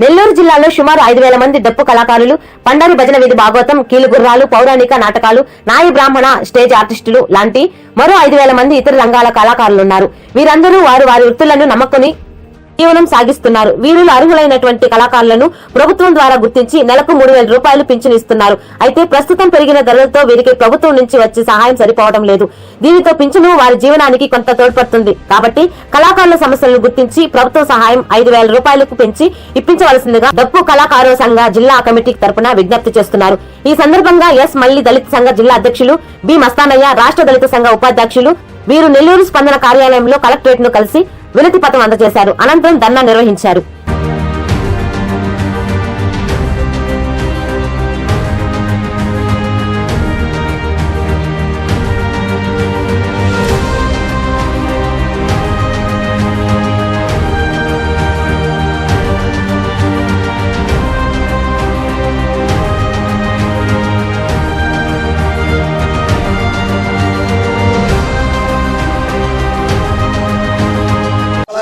నెల్లూరు జిల్లాలో సుమారు ఐదు వేల మంది డప్పు కళాకారులు పండరి భజన విధి భాగవతం కీలుగుర్రాలు పౌరాణిక నాటకాలు నాయ బ్రాహ్మణ స్టేజ్ ఆర్టిస్టులు లాంటి మరో ఐదు వేల మంది ఇతర రంగాల కళాకారులున్నారు వీరందరూ వారు వారి వృత్తులను నమ్మకుని జీవనం సాగిస్తున్నారు. వీరులు అర్హులైనటువంటి కళాకారులను ప్రభుత్వం ద్వారా గుర్తించి నెలకు మూడు వేల రూపాయలు పింఛను ఇస్తున్నారు. అయితే ప్రస్తుతం పెరిగిన ధరలతో వీరికి ప్రభుత్వం నుంచి వచ్చే సహాయం సరిపోవడం లేదు. దీనితో పింఛను వారి జీవనానికి కొంత తోడ్పడుతుంది. కాబట్టి కళాకారుల సమస్యలను గుర్తించి ప్రభుత్వ సహాయం ఐదు వేల రూపాయలకు పెంచి ఇప్పించవలసిందిగా డప్పు కళాకారుల సంఘ జిల్లా కమిటీ తరపున విజ్ఞప్తి చేస్తున్నారు. ఈ సందర్భంగా ఎస్ మల్లి దళిత సంఘ జిల్లా అధ్యక్షులు బి మస్తానయ్య రాష్ట్ర దళిత సంఘ ఉపాధ్యక్షులు వీరు నెల్లూరు స్పందన కార్యాలయంలో కలెక్టరేట్ను కలిసి వినతి పత్రం అందజేశారు. అనంతరం ధర్నా నిర్వహించారు.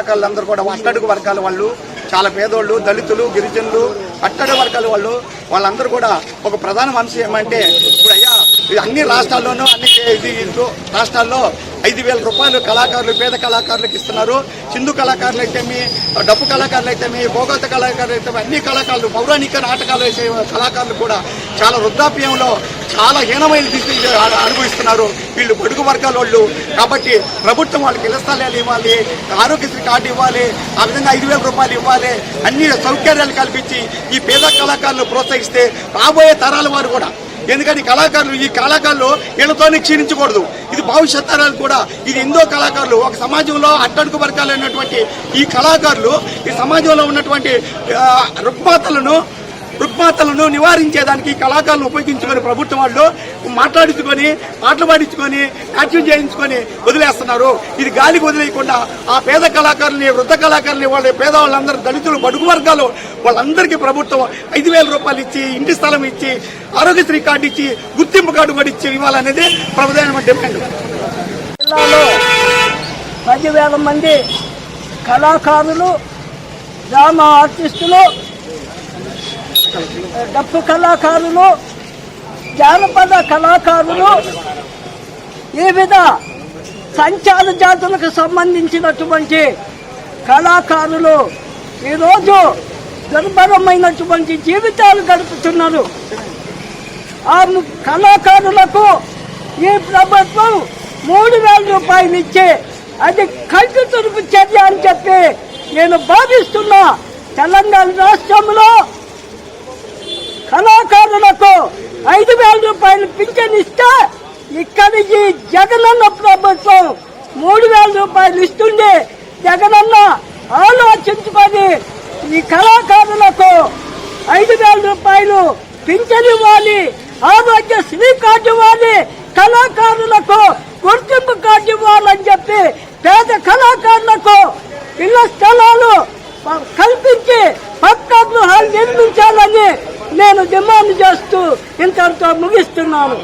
కళాకారులందరూ కూడా అట్టడుగు వర్గాల వాళ్ళు చాలా పేదోళ్ళు దళితులు గిరిజనులు అట్టడుగు వర్గాల వాళ్ళు వాళ్ళందరూ కూడా ఒక ప్రధాన మనసు ఏమంటే ఇప్పుడు అయ్యా అన్ని రాష్ట్రాల్లోనూ అన్ని ఇది రాష్ట్రాల్లో ఐదు వేల రూపాయలు కళాకారులు పేద కళాకారులకు ఇస్తున్నారు. సింధు కళాకారులు అయితేమి డప్పు కళాకారులు అయితేమి భోగత కళాకారులు అయితే అన్ని కళాకారులు పౌరాణిక నాటకాలు వేసే కళాకారులు కూడా చాలా వృద్ధాప్యంలో చాలా హీనమైన స్థితి అనుభవిస్తున్నారు. వీళ్ళు బడుగు వర్గాల వాళ్ళు. కాబట్టి ప్రభుత్వం వాళ్ళకి ఇళ్ళ స్థలాలు ఇవ్వాలి ఆరోగ్యశ్రీ కార్డు ఇవ్వాలి ఆ విధంగా ఐదు వేల రూపాయలు ఇవ్వాలి అన్ని సౌకర్యాలు కల్పించి ఈ పేద కళాకారులు ప్రోత్సహిస్తే రాబోయే తరాల వారు కూడా. ఎందుకని కళాకారులు ఈ కళాకారులు వీళ్ళతోనే క్షీణించకూడదు. ఇది భవిష్యత్ తరాలు కూడా. ఇది ఎందో కళాకారులు ఒక సమాజంలో అట్టడుగు వర్గాలైనటువంటి ఈ కళాకారులు ఈ సమాజంలో ఉన్నటువంటి రుగ్మాతలను రుగ్మాతలను నివారించేదానికి ఈ కళాకారులను ఉపయోగించుకొని ప్రభుత్వం వాళ్ళు మాట్లాడించుకొని పాటలు పాడించుకొని నాట్యం చేయించుకొని వదిలేస్తున్నారు. ఇది గాలికి వదిలేయకుండా ఆ పేద కళాకారుల్ని వృద్ధ కళాకారుల్ని వాళ్ళ పేద వాళ్ళందరూ దళితులు బడుగు వర్గాలు వాళ్ళందరికీ ప్రభుత్వం ఐదు వేల రూపాయలు ఇచ్చి ఇంటి స్థలం ఇచ్చి ఆరోగ్యశ్రీ కార్డు ఇచ్చి గుర్తింపు కార్డు కూడా ఇచ్చి ఇవ్వాలనేది ప్రభుత్వ డిమాండ్. జిల్లాలో పదివేల మంది కళాకారులు డ్రామా ఆర్టిస్టులు డప్పు కళాకారులు జానపద కళాకారులు వివిధ సంచార జాతులకు సంబంధించినటువంటి కళాకారులు ఈరోజు దుర్భరమైనటువంటి జీవితాలు గడుపుతున్నారు. ఆ కళాకారులకు ఈ ప్రభుత్వం మూడు వేల రూపాయలు ఇచ్చి అది కంటి తురుపు చర్య అని చెప్పి నేను భావిస్తున్నా. తెలంగాణ రాష్ట్రంలో కళాకారులకు ఐదు వేల రూపాయలు పింఛన్ ఇస్తే ఇక్కడ ఈ జగనన్న ప్రభుత్వం మూడు వేల రూపాయలు ఇస్తుంది జగనన్న ఆలోచించుకొని ఈ కళాకారులకు ఐదు వేల రూపాయలు పింఛన్ ఇవ్వాలి ఆరోగ్య శ్రీ కార్డు ఇవ్వాలి కళాకారులకు గుర్తింపు కార్డు ఇవ్వాలని చెప్పి పేద కళాకారులకు ఇళ్ళ స్థలాలు కల్పించి పక్కా గృహాలు నిర్మించాలని నేను డిమాండ్ చేస్తూ ఇంతటితో ముగిస్తున్నాను.